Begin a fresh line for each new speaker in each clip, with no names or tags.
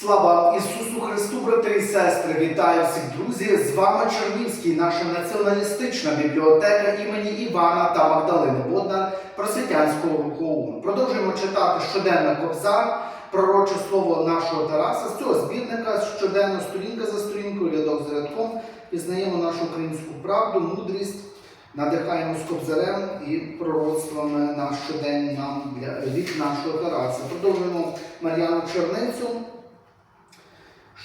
Слава Ісусу Христу, брати і сестри! Вітаю всіх друзі! З вами Чернівський, наша націоналістична бібліотека імені Івана та Магдалини Боднар Просвітянського руху Продовжуємо читати щоденне Кобзар, пророче слово нашого Тараса. З цього збірника щоденно сторінка за сторінкою, рядок за рядком пізнаємо нашу українську правду, мудрість, надихаємось кобзарем і пророцтвами на щодень нам для від нашого Тараса. Продовжуємо Мар'яну Черницю.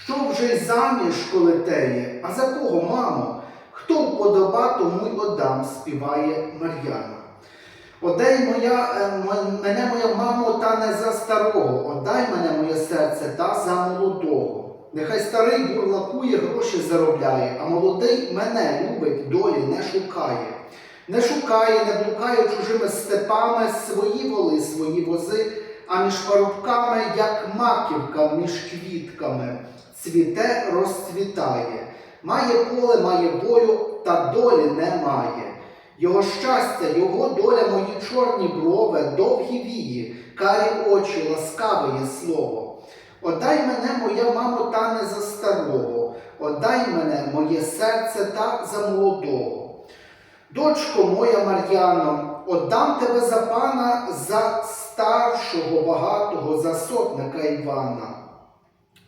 Що вже й заміж коли теє? А за кого, мамо? Хто вподоба, тому й отдам, співає Мар'яна. Одай моя, е, мене моя мамо, та не за старого, отдай мене моє серце та за молодого. Нехай старий бурлакує, гроші заробляє, а молодий мене любить, долі не шукає. Не шукає, не блукає чужими степами свої воли, свої вози, а між парубками, як маківка між квітками, цвіте, розцвітає. Має поле, має волю, та долі немає. Його щастя, його доля, мої чорні брови, довгі вії, карі очі, ласкаве є слово. Отдай мене, моя мамо, та не за старого, отдай мене, моє серце та за молодого. Дочко моя Мар'яно, отдам тебе за пана, за старшого багатого, за сотника Івана.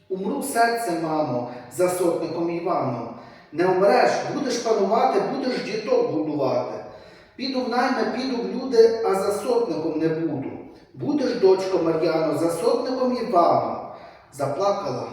Умру серце, мамо, за сотником Іваном. Не умреш, будеш панувати, будеш діток будувати. Піду в найми, піду в люди, а за сотником не буду. Будеш, дочко Мар'яно, за сотником Іваном. Заплакала.